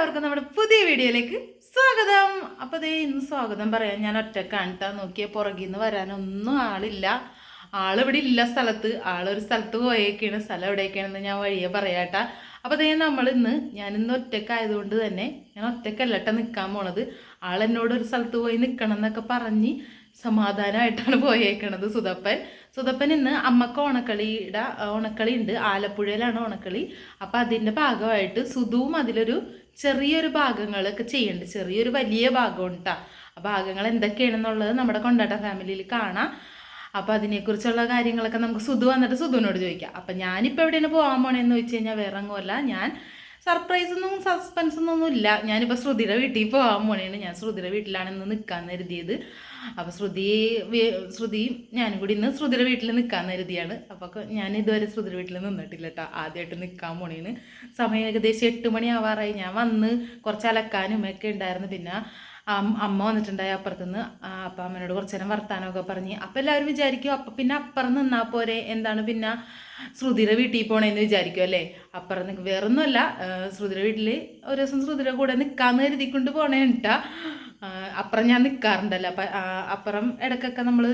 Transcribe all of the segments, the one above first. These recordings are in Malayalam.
എല്ലാവർക്കും നമ്മുടെ പുതിയ വീഡിയോയിലേക്ക് സ്വാഗതം. അപ്പോൾ ദേ ഇന്ന് സ്വാഗതം പറയാൻ ഞാൻ ഒറ്റക്കാണ് ട്ടാ. നോക്കിയ പുറകിൽ നിന്ന് വരാനൊന്നും ആളില്ല. ആളിവിടെ ഇല്ല സ്ഥലത്ത്. ആളൊരു സ്ഥലത്ത് പോയേക്കാണ്. സ്ഥലം എവിടേക്കാണെന്ന് ഞാൻ വഴിയെ പറയാട്ടാ അപ്പോൾ ദേ നമ്മൾ ഇന്ന് ഞാൻ ഇന്ന് ഒറ്റക്കായതുകൊണ്ട് തന്നെ ഞാൻ ഒറ്റക്കല്ലട്ട നിൽക്കാൻ പോണത്. ആളെന്നോട് ഒരു സ്ഥലത്ത് പോയി നിൽക്കണം എന്നൊക്കെ പറഞ്ഞ് സമാധാനമായിട്ടാണ് പോയേക്കണത് സുതപ്പൻ സുതപ്പൻ ഇന്ന് അമ്മയ്ക്ക് ഓണക്കളിയുടെ ഓണക്കളി ഉണ്ട് ആലപ്പുഴയിലാണ് ഓണക്കളി. അപ്പം അതിന്റെ ഭാഗമായിട്ട് സുധുവും അതിലൊരു ചെറിയൊരു ഭാഗങ്ങളൊക്കെ ചെയ്യേണ്ട. ചെറിയൊരു വലിയ ഭാഗം ആ ഭാഗങ്ങൾ എന്തൊക്കെയാണെന്നുള്ളത് നമ്മുടെ കൊണ്ടാട്ട ഫാമിലിയിൽ കാണാം. അപ്പോൾ അതിനെക്കുറിച്ചുള്ള കാര്യങ്ങളൊക്കെ നമുക്ക് സുധു വന്നിട്ട് സുധുവിനോട് ചോദിക്കാം. അപ്പം ഞാനിപ്പോൾ എവിടെയാണ് പോകാൻ പോണേന്ന് ചോദിച്ചു കഴിഞ്ഞാൽ വേറെ ഒന്നുമല്ല ഞാൻ സർപ്രൈസ് ഒന്നും സസ്പെൻസ് ഒന്നും ഇല്ല. ഞാനിപ്പോൾ ശ്രുതിയുടെ വീട്ടിൽ പോകാൻ പോണേണ് ഞാൻ ശ്രുതിയുടെ വീട്ടിലാണ് ഇന്ന് നിൽക്കാൻ കരുതിയത്. അപ്പോൾ ശ്രുതി ശ്രുതി ഞാനും കൂടി ഇന്ന് ശ്രുതിയുടെ വീട്ടിൽ നിൽക്കാൻ കരുതിയാണ്. അപ്പോൾ ഞാൻ ഇതുവരെ ശ്രുതിയുടെ വീട്ടിൽ നിന്നിട്ടില്ല കേട്ടോ ആദ്യമായിട്ട് നിൽക്കാൻ പോണേന്. സമയം ഏകദേശം എട്ട് മണി ആവാറായി ഞാൻ വന്ന് കുറച്ച് അലക്കാനും ഒക്കെ ഉണ്ടായിരുന്നു. പിന്നെ അമ്മ വന്നിട്ടുണ്ടായി അപ്പുറത്തുനിന്ന്. അപ്പം അമ്മനോട് കുറച്ച് നേരം വർത്താനമൊക്കെ പറഞ്ഞ്. അപ്പം എല്ലാവരും വിചാരിക്കും അപ്പം പിന്നെ അപ്പുറം നിന്നാൽ പോരെ എന്താണ് പിന്നെ ശ്രുതിയുടെ വീട്ടിൽ പോണേന്ന് വിചാരിക്കും അല്ലേ? അപ്പുറം നിൽക്കും വേറൊന്നുമല്ല ശ്രുതിയുടെ വീട്ടിൽ ഒരു ദിവസം ശ്രുതിയുടെ കൂടെ നിൽക്കാമെന്ന് കരുതിക്കൊണ്ട് പോണേ കേട്ടാ അപ്പുറം ഞാൻ നിൽക്കാറുണ്ടല്ലോ അപ്പം അപ്പുറം ഇടയ്ക്കൊക്കെ നമ്മൾ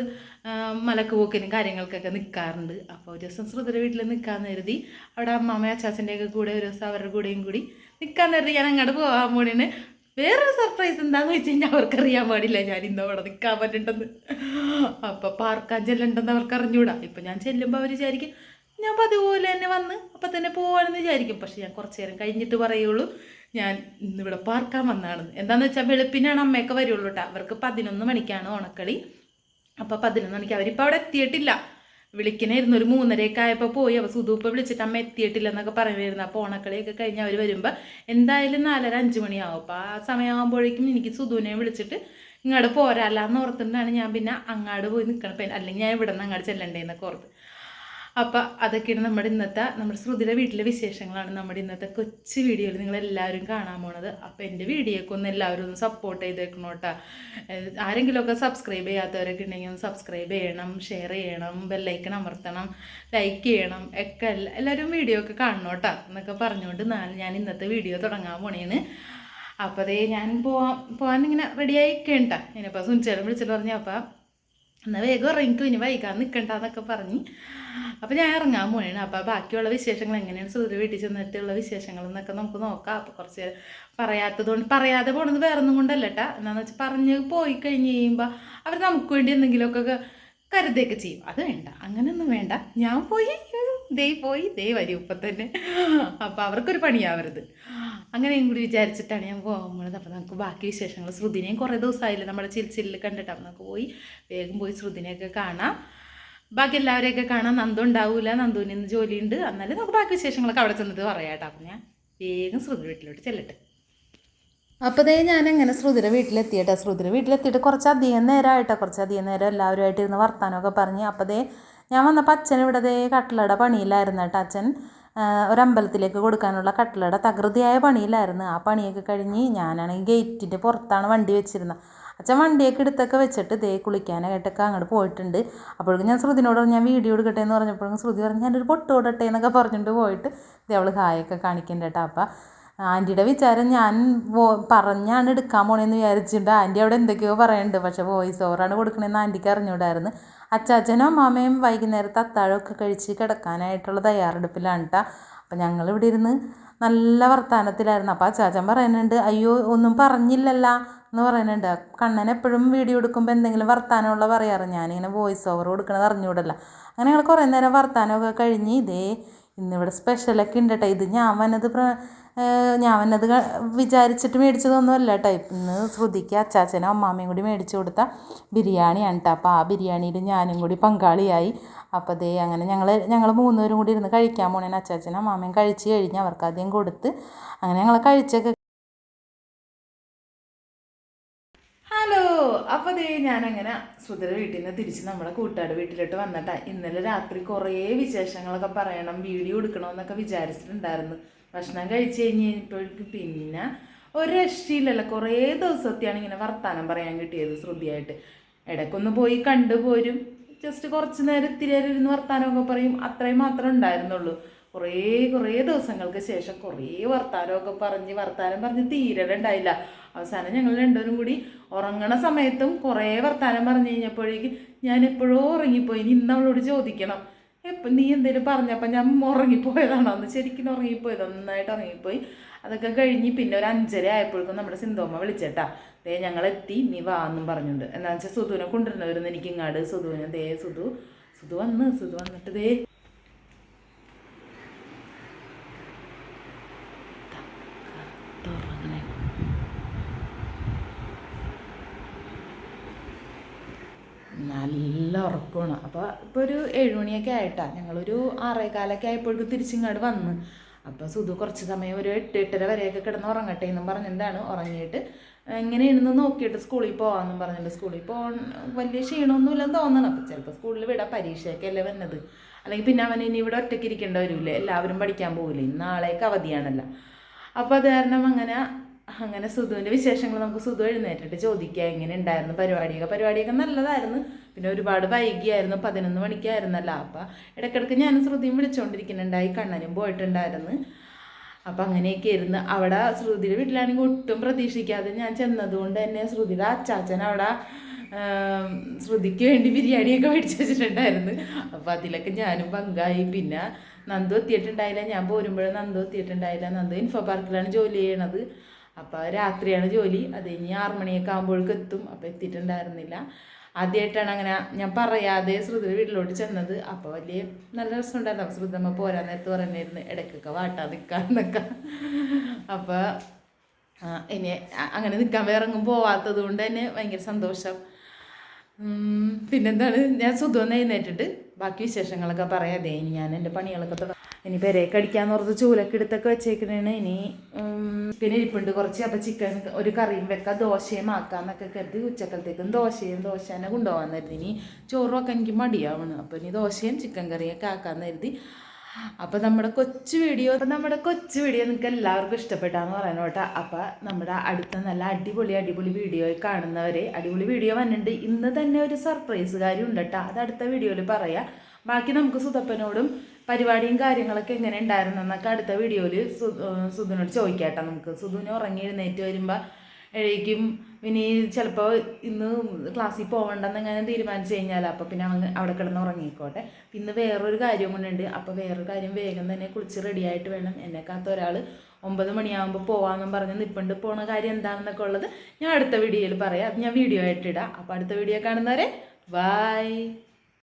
മലക്ക് പോക്കിനും കാര്യങ്ങൾക്കൊക്കെ നിൽക്കാറുണ്ട് അപ്പോൾ ഒരു ദിവസം ശ്രുതിയുടെ വീട്ടിൽ നിൽക്കാമെന്ന് കരുതി അവിടെ അമ്മാമ്മ അച്ചാച്ചന്റെയൊക്കെ കൂടെ ഒരു ദിവസം അവരുടെ കൂടെയും കൂടി നിൽക്കാൻ കരുതി ഞാൻ അങ്ങോട്ട് പോകാൻ പോണേന് വേറൊരു സർപ്രൈസ് എന്താന്ന് വെച്ച് കഴിഞ്ഞാൽ അവർക്കറിയാൻ പാടില്ല. ഞാൻ ഇന്ന് അവിടെ നിൽക്കാൻ പറ്റുണ്ടെന്ന്. അപ്പം പാർക്കാൻ ചെല്ലണ്ടെന്ന് അവർക്ക് അറിഞ്ഞൂടാ ഇപ്പം ഞാൻ ചെല്ലുമ്പോൾ അവർ വിചാരിക്കും ഞാൻ പതിപോലെ തന്നെ വന്ന് അപ്പം തന്നെ പോവാണെന്ന് വിചാരിക്കും. പക്ഷെ ഞാൻ കുറച്ച് നേരം കഴിഞ്ഞിട്ട് പറയുള്ളൂ ഞാൻ ഇന്നിവിടെ പാർക്കാൻ വന്നാണ്. എന്താന്ന് വെച്ചാൽ വെളുപ്പിനാണ് അമ്മയൊക്കെ വരുള്ളൂ കേട്ടോ അവർക്ക് പതിനൊന്ന് മണിക്കാണ് ഓണക്കളി. അപ്പോൾ പതിനൊന്ന് മണിക്ക് അവരിപ്പോൾ അവിടെ എത്തിയിട്ടില്ല. വിളിക്കണായിരുന്നു. ഒരു മൂന്നരയൊക്കെ ആയപ്പോൾ പോയി. അപ്പോൾ സുധൂപ്പ് വിളിച്ചിട്ട് അമ്മ എത്തിയിട്ടില്ല എന്നൊക്കെ പറയുമായിരുന്നു അപ്പോൾ ഓണക്കളിയൊക്കെ കഴിഞ്ഞ് അവർ വരുമ്പോൾ എന്തായാലും നാലര അഞ്ച് മണിയാവും. അപ്പോൾ ആ സമയമാകുമ്പോഴേക്കും എനിക്ക് സുധുവിനെ വിളിച്ചിട്ട് ഇങ്ങോട്ട് പോരാല്ലാന്ന് ഓർത്തിട്ടാണ് ഞാൻ പിന്നെ അങ്ങാട് പോയി നിൽക്കണം അല്ലെങ്കിൽ ഞാൻ ഇവിടെ നിന്ന് അങ്ങോട്ട് ചെല്ലണ്ടേന്നൊക്കെ ഓർത്ത്. അപ്പം അതൊക്കെയാണ് നമ്മുടെ ഇന്നത്തെ നമ്മുടെ ശ്രുതിയുടെ വീട്ടിലെ വിശേഷങ്ങളാണ് നമ്മുടെ ഇന്നത്തെ കൊച്ചു വീഡിയോയിൽ നിങ്ങൾ എല്ലാവരും കാണാൻ പോണത്. അപ്പോൾ എന്റെ വീഡിയോക്ക് ഒന്ന് എല്ലാവരും ഒന്ന് സപ്പോർട്ട് ചെയ്തേക്കണം കേട്ടോ ആരെങ്കിലുമൊക്കെ സബ്സ്ക്രൈബ് ചെയ്യാത്തവരൊക്കെ ഉണ്ടെങ്കിൽ ഒന്ന് സബ്സ്ക്രൈബ് ചെയ്യണം ഷെയർ ചെയ്യണം ബെല്ലൈക്കൺ അമർത്തണം ലൈക്ക് ചെയ്യണം ഒക്കെ എല്ലാവരും വീഡിയോ ഒക്കെ കാണണം കേട്ടോ എന്നൊക്കെ പറഞ്ഞുകൊണ്ട് ഞാൻ ഇന്നത്തെ വീഡിയോ തുടങ്ങാൻ പോണേന്ന് അപ്പോൾ അതേ ഞാൻ പോവാൻ പോകാൻ ഇങ്ങനെ റെഡിയായി കേട്ടോ ഇനിയിപ്പോൾ സുനിച്ചേരം വിളിച്ചിട്ട് പറഞ്ഞു അപ്പം എന്നാൽ വേഗം ഇറങ്ങിക്കും ഇനി വൈകാൻ നിൽക്കണ്ട എന്നൊക്കെ പറഞ്ഞ്. അപ്പോൾ ഞാൻ ഇറങ്ങാൻ പോണേണ്. അപ്പോൾ ബാക്കിയുള്ള വിശേഷങ്ങൾ എങ്ങനെയാണ് സൂര്യ വീട്ടിൽ ചെന്നിട്ടുള്ള വിശേഷങ്ങൾ എന്നൊക്കെ നമുക്ക് നോക്കാം. അപ്പോൾ കുറച്ച് പറയാത്തത് കൊണ്ട് പറയാതെ പോണത് വേറെ ഒന്നും കൊണ്ടല്ല കേട്ടാ എന്താണെന്ന് വെച്ചാൽ പറഞ്ഞ് പോയി കഴിഞ്ഞ് കഴിയുമ്പോൾ അവർ നമുക്ക് വേണ്ടി എന്തെങ്കിലുമൊക്കെ കരുതൊക്കെ ചെയ്യും. അത് വേണ്ട അങ്ങനെയൊന്നും വേണ്ട. ഞാൻ പോയി ദേ പോയി ദേ വരും ഇപ്പം തന്നെ. അപ്പോൾ അവർക്കൊരു പണിയാവരുത്. അങ്ങനെയും കൂടി വിചാരിച്ചിട്ടാണ് ഞാൻ പോകുന്നത്. അപ്പോൾ നമുക്ക് ബാക്കി വിശേഷങ്ങൾ ശ്രുതിനെയും കുറേ ദിവസമായില്ല നമ്മുടെ ചിരിച്ചില്ലിൽ കണ്ടിട്ട്. അപ്പം നമുക്ക് പോയി വേഗം പോയി ശ്രുതിനെയൊക്കെ കാണാം. ബാക്കി എല്ലാവരെയൊക്കെ കാണാം നന്ദു ഉണ്ടാവില്ല നന്ദുവിന് ഇന്ന് ജോലിയുണ്ട്. എന്നാലും നമുക്ക് ബാക്കി വിശേഷങ്ങളൊക്കെ അവിടെ ചെന്നിട്ട് പറയാം കേട്ടോ. അപ്പം ഞാൻ വേഗം ശ്രുതി വീട്ടിലോട്ട് ചെല്ലട്ടെ. അപ്പോൾ ഞാൻ അങ്ങനെ ശ്രുതിരെ വീട്ടിലെത്തിയിട്ടോ. ശ്രുതിരെ വീട്ടിലെത്തിയിട്ട് കുറച്ചധികം നേരമായിട്ടോ കുറച്ചധികം നേരം എല്ലാവരുമായിട്ട് ഇരുന്ന് വർത്താനമൊക്കെ പറഞ്ഞ് അപ്പോൾ ദേ ഞാൻ വന്നപ്പോൾ അച്ഛൻ ഇവിടെ ദേ കട്ടിലയുടെ പണിയിലായിരുന്നു കേട്ടോ അച്ഛൻ ഒരമ്പലത്തിലേക്ക് കൊടുക്കാനുള്ള കട്ടിലയുടെ തകൃതിയായ പണിയിലായിരുന്നു. ആ പണിയൊക്കെ കഴിഞ്ഞ് ഞാനാണെങ്കിൽ ഗേറ്റിന്റെ പുറത്താണ് വണ്ടി വെച്ചിരുന്നത്. അച്ഛൻ വണ്ടിയൊക്കെ എടുത്തൊക്കെ വെച്ചിട്ട് ദേ കുളിക്കാനായിട്ടൊക്കെ അങ്ങോട്ട് പോയിട്ടുണ്ട്. അപ്പോഴേക്കും ഞാൻ ശ്രുതിനോട് ഞാൻ വീഡിയോ എടുക്കട്ടെ എന്ന് പറഞ്ഞപ്പോഴും ശ്രുതി പറഞ്ഞു ഞാനൊരു പൊട്ട് കൊടട്ടെ എന്നൊക്കെ പറഞ്ഞിട്ട് പോയിട്ട് ദേ അവൾ ഹായൊക്കെ കാണിക്കണ്ട കേട്ടോ അപ്പം ആന്റിയുടെ വിചാരം ഞാൻ പറഞ്ഞാണ് എടുക്കാൻ പോണേന്ന് വിചാരിച്ചിട്ടുണ്ട്. ആന്റി അവിടെ എന്തൊക്കെയോ പറയുന്നുണ്ട് പക്ഷെ വോയിസ് ഓവറാണ് കൊടുക്കണമെന്ന് ആന്റിക്ക് അറിഞ്ഞൂടായിരുന്നു. അച്ചാച്ചനും അമ്മാമ്മയും വൈകുന്നേരത്തെ അത്താഴമൊക്കെ കഴിച്ച് കിടക്കാനായിട്ടുള്ള തയ്യാറെടുപ്പിലാണ് കേട്ടോ അപ്പം ഞങ്ങളിവിടെ ഇരുന്ന് നല്ല വർത്തമാനത്തിലായിരുന്നു അപ്പോൾ അച്ചാച്ചൻ പറയുന്നുണ്ട് അയ്യോ ഒന്നും പറഞ്ഞില്ലല്ല എന്ന് പറയുന്നുണ്ട്. കണ്ണൻ എപ്പോഴും വീഡിയോ എടുക്കുമ്പോൾ എന്തെങ്കിലും വർത്തമാനമുള്ള പറയാറ്. ഞാനിങ്ങനെ വോയിസ് ഓവർ കൊടുക്കണത് അറിഞ്ഞുകൂടല്ല അങ്ങനെ ഞങ്ങൾ കുറേ നേരം വർത്തമാനമൊക്കെ കഴിഞ്ഞ് ഇതേ ഇന്നിവിടെ സ്പെഷ്യലൊക്കെ ഉണ്ട് കേട്ടോ ഇത് ഞാൻ വന്നത് ഞാൻ അത് വിചാരിച്ചിട്ട് മേടിച്ചതൊന്നുമല്ല കേട്ടോ ഇന്ന് ശ്രുതിക്ക് അച്ചാച്ചനും അമ്മാമ്മയും കൂടി മേടിച്ചു കൊടുത്ത ബിരിയാണിയാണ് കേട്ടോ അപ്പോൾ ആ ബിരിയാണിയിൽ ഞാനും കൂടി പങ്കാളിയായി. അപ്പോൾ ദേ അങ്ങനെ ഞങ്ങൾ ഞങ്ങൾ മൂന്നുപേരും കൂടി ഇരുന്ന് കഴിക്കാൻ പോണേന് അച്ചാച്ചനും അമ്മാമ്മയും കഴിച്ച് കഴിഞ്ഞ് അവർക്ക് ആദ്യം കൊടുത്ത് അങ്ങനെ ഞങ്ങൾ കഴിച്ചൊക്കെ ഹലോ. അപ്പോൾ ദേ ഞാനങ്ങനെ സുധര വീട്ടിൽ നിന്ന് തിരിച്ച് നമ്മുടെ കൂട്ടുകാരുടെ വീട്ടിലോട്ട് വന്നിട്ടാ. ഇന്നലെ രാത്രി കുറേ വിശേഷങ്ങളൊക്കെ പറയണം വീഡിയോ എടുക്കണമെന്നൊക്കെ വിചാരിച്ചിട്ടുണ്ടായിരുന്നു. ഭക്ഷണം കഴിച്ച് കഴിഞ്ഞ് കഴിഞ്ഞപ്പോഴേക്കും പിന്നെ ഒരു രക്ഷയില്ലല്ല കുറേ ദിവസത്തെയാണ് ഇങ്ങനെ വർത്തമാനം പറയാൻ കിട്ടിയത് ശ്രുതിയായിട്ട്. ഇടയ്ക്കൊന്ന് പോയി കണ്ടുപോരും ജസ്റ്റ് കുറച്ച് നേരം ഇരുന്ന് വർത്താനമൊക്കെ പറയും. അത്രയും മാത്രമേ ഉണ്ടായിരുന്നുള്ളൂ. കുറേ കുറേ ദിവസങ്ങൾക്ക് ശേഷം കുറേ വർത്തമാനമൊക്കെ പറഞ്ഞ് വർത്തമാനം പറഞ്ഞ് തീരലുണ്ടായില്ല അവസാനം ഞങ്ങൾ രണ്ടുപേരും കൂടി ഉറങ്ങണ സമയത്തും കുറേ വർത്തമാനം പറഞ്ഞു കഴിഞ്ഞപ്പോഴേക്കും ഞാൻ എപ്പോഴോ ഉറങ്ങിപ്പോയി. ഇനി ഇന്ന് അവളോട് ചോദിക്കണം. എപ്പം നീ എന്തേലും പറഞ്ഞപ്പോൾ ഞാൻ ഉറങ്ങിപ്പോയതാണോ അന്ന് ശരിക്കും ഉറങ്ങിപ്പോയത് നന്നായിട്ട് ഉറങ്ങിപ്പോയി. അതൊക്കെ കഴിഞ്ഞ് പിന്നെ ഒരു അഞ്ചര ആയപ്പോഴേക്കും നമ്മുടെ സിന്ധോമ്മ വിളിച്ചേട്ടാ. ദേ ഞങ്ങളെത്തി നീ വാ എന്നും പറഞ്ഞുണ്ട്. എന്താണെന്ന് വെച്ചാൽ സുധുവിനെ കൊണ്ടുവരുന്നവരുന്ന് എനിക്ക് ഇങ്ങാട് സുധുവിനെ ദേ സുധു സുധു വന്ന് സുധു വന്നിട്ട് ദേ തുറങ്ങണേ നല്ല ഉറക്കമാണ് അപ്പോൾ ഇപ്പൊ ഒരു ഏഴുമണിയൊക്കെ ആയിട്ടാ. ഞങ്ങളൊരു ആറേകാലൊക്കെ ആയപ്പോഴേക്കും തിരിച്ചിങ്ങോട്ട് വന്ന്. അപ്പോൾ സുധു കുറച്ച് സമയം ഒരു എട്ട് എട്ടര വരെയൊക്കെ കിടന്ന് ഉറങ്ങട്ടെ എന്നും പറഞ്ഞിട്ടാണ് ഉറങ്ങിയിട്ട് എങ്ങനെയാണെന്ന് നോക്കിയിട്ട് സ്കൂളിൽ പോകാമെന്നും പറഞ്ഞിട്ട് സ്കൂളിൽ പോകാൻ വലിയ ക്ഷീണമൊന്നുമില്ലെന്ന് തോന്നണം. അപ്പോൾ ചിലപ്പോൾ സ്കൂളിൽ വിടാം പരീക്ഷയൊക്കെ അല്ലേ വന്നത്. അല്ലെങ്കിൽ പിന്നെ അവൻ ഇനി ഇവിടെ ഒറ്റയ്ക്ക് ഇരിക്കേണ്ടി വരില്ലേ? എല്ലാവരും പഠിക്കാൻ പോകില്ലേ നാളേക്ക് അവധിയാണല്ലോ അപ്പോൾ അത് കാരണം അങ്ങനെ അങ്ങനെ സുധുവിന്റെ വിശേഷങ്ങൾ നമുക്ക് സുധു എഴുന്നേറ്റിട്ട് ചോദിക്കാം എങ്ങനെ ഉണ്ടായിരുന്നു പരിപാടിയൊക്കെ? പരിപാടിയൊക്കെ നല്ലതായിരുന്നു. പിന്നെ ഒരുപാട് വൈകിയായിരുന്നു പതിനൊന്ന് മണിക്കായിരുന്നല്ലോ. അപ്പം ഇടയ്ക്കിടയ്ക്ക് ഞാൻ ശ്രുതിയും വിളിച്ചുകൊണ്ടിരിക്കുന്നുണ്ടായി കണ്ണനും പോയിട്ടുണ്ടായിരുന്നു. അപ്പം അങ്ങനെയൊക്കെ ഇരുന്ന് അവിടെ ശ്രുതിയുടെ വീട്ടിലാണെങ്കിൽ ഒട്ടും പ്രതീക്ഷിക്കാതെ ഞാൻ ചെന്നതുകൊണ്ട് തന്നെ ശ്രുതിയുടെ അച്ചാച്ചൻ അവിടെ ശ്രുതിക്ക് വേണ്ടി ബിരിയാണിയൊക്കെ മേടിച്ച് വെച്ചിട്ടുണ്ടായിരുന്നു. അപ്പോൾ അതിലൊക്കെ ഞാനും പങ്കായി. പിന്നെ നന്ദു എത്തിയിട്ടുണ്ടായില്ല. ഞാൻ പോരുമ്പോഴും നന്ദു എത്തിയിട്ടുണ്ടായില്ല. നന്ദു ഇൻഫോ പാർക്കിലാണ് ജോലി ചെയ്യണത്. അപ്പോൾ രാത്രിയാണ് ജോലി. അത് ഇനി ആറുമണിയൊക്കെ മണിയൊക്കെ ആകുമ്പോഴേക്കും എത്തും. അപ്പോൾ എത്തിയിട്ടുണ്ടായിരുന്നില്ല. ആദ്യമായിട്ടാണ് അങ്ങനെ ഞാൻ പറയാതെ ശ്രുതി വീട്ടിലോട്ട് ചെന്നത്. അപ്പോൾ വലിയ നല്ല രസമുണ്ടായിരുന്നു. അപ്പോൾ ശ്രുതമ്മ പോരാൻ നേരത്ത് പറഞ്ഞിരുന്നു ഇടയ്ക്കൊക്കെ വാട്ടാ നിൽക്കാന്നൊക്കെ അപ്പോൾ ഇനി അങ്ങനെ നിൽക്കാൻ വേറെ പോവാത്തത് കൊണ്ട് തന്നെ ഭയങ്കര സന്തോഷം. പിന്നെന്താണ്? ഞാൻ സുഖം എഴുന്നേറ്റിട്ട് ബാക്കി വിശേഷങ്ങളൊക്കെ പറയാതെ ഇനി ഞാൻ എന്റെ പണികളൊക്കെ തുട- ഇനി പെരയൊക്കെ അടിക്കാന്ന് ഓർത്ത് ചൂലൊക്കെ എടുത്തൊക്കെ വെച്ചേക്കണേണ്. ഇനി പിന്നെ ഇരിപ്പുണ്ട് കുറച്ച്. അപ്പം ചിക്കൻ ഒരു കറിയും വെക്കാം. ദോശയും ആക്കാന്നൊക്കെ കരുതി ഉച്ചക്കലത്തേക്കും ദോശയും ദോശ തന്നെ കൊണ്ടുപോകാൻ കരുതി. ഇനി ചോറും എനിക്ക് മടിയാവണം. അപ്പോൾ ഇനി ദോശയും ചിക്കൻ കറിയൊക്കെ ആക്കാന്ന് കരുതി. അപ്പോൾ നമ്മുടെ കൊച്ചു വീഡിയോ അപ്പം നമ്മുടെ കൊച്ചു വീഡിയോ നിങ്ങൾക്ക് എല്ലാവർക്കും ഇഷ്ടപ്പെട്ടാന്ന് പറയണം കേട്ടോ. അപ്പോൾ നമ്മുടെ അടുത്ത നല്ല അടിപൊളി അടിപൊളി വീഡിയോ കാണുന്നവരെ അടിപൊളി വീഡിയോ വന്നിട്ടുണ്ട്. ഇന്ന് തന്നെ ഒരു സർപ്രൈസ് കാര്യം ഉണ്ട് കേട്ടോ. അത് അടുത്ത വീഡിയോയിൽ പറയാം. ബാക്കി നമുക്ക് സുതപ്പനോടും പരിപാടിയും കാര്യങ്ങളൊക്കെ എങ്ങനെ ഉണ്ടായിരുന്നു എന്നൊക്കെ അടുത്ത വീഡിയോയിൽ സുധുനോട് ചോദിക്കാട്ടോ നമുക്ക്. സുധുവിന് ഉറങ്ങി എഴുന്നേറ്റ് വരുമ്പോൾ എഴേക്കും ഇനി ചിലപ്പോൾ ഇന്ന് ക്ലാസ്സിൽ പോകണ്ടെന്ന് എങ്ങനെ തീരുമാനിച്ചു കഴിഞ്ഞാൽ അപ്പോൾ പിന്നെ അവൻ അവിടെ കിടന്ന് ഉറങ്ങിക്കോട്ടെ. പിന്നെ വേറൊരു കാര്യം കൊണ്ടുണ്ട് അപ്പോൾ വേറൊരു കാര്യം വേഗം തന്നെ കുളിച്ച് റെഡിയായിട്ട് വേണം. എന്നെക്കാത്ത ഒരാൾ ഒമ്പത് മണിയാകുമ്പോൾ പോവാമെന്നും പറഞ്ഞ് നിൽപ്പുണ്ട് പോണ കാര്യം എന്താണെന്നൊക്കെ ഉള്ളത് ഞാൻ അടുത്ത വീഡിയോയിൽ പറയാം. ഞാൻ വീഡിയോ ആയിട്ട് ഇടാം. അപ്പോൾ അടുത്ത വീഡിയോ കാണുന്നവരെ ബൈ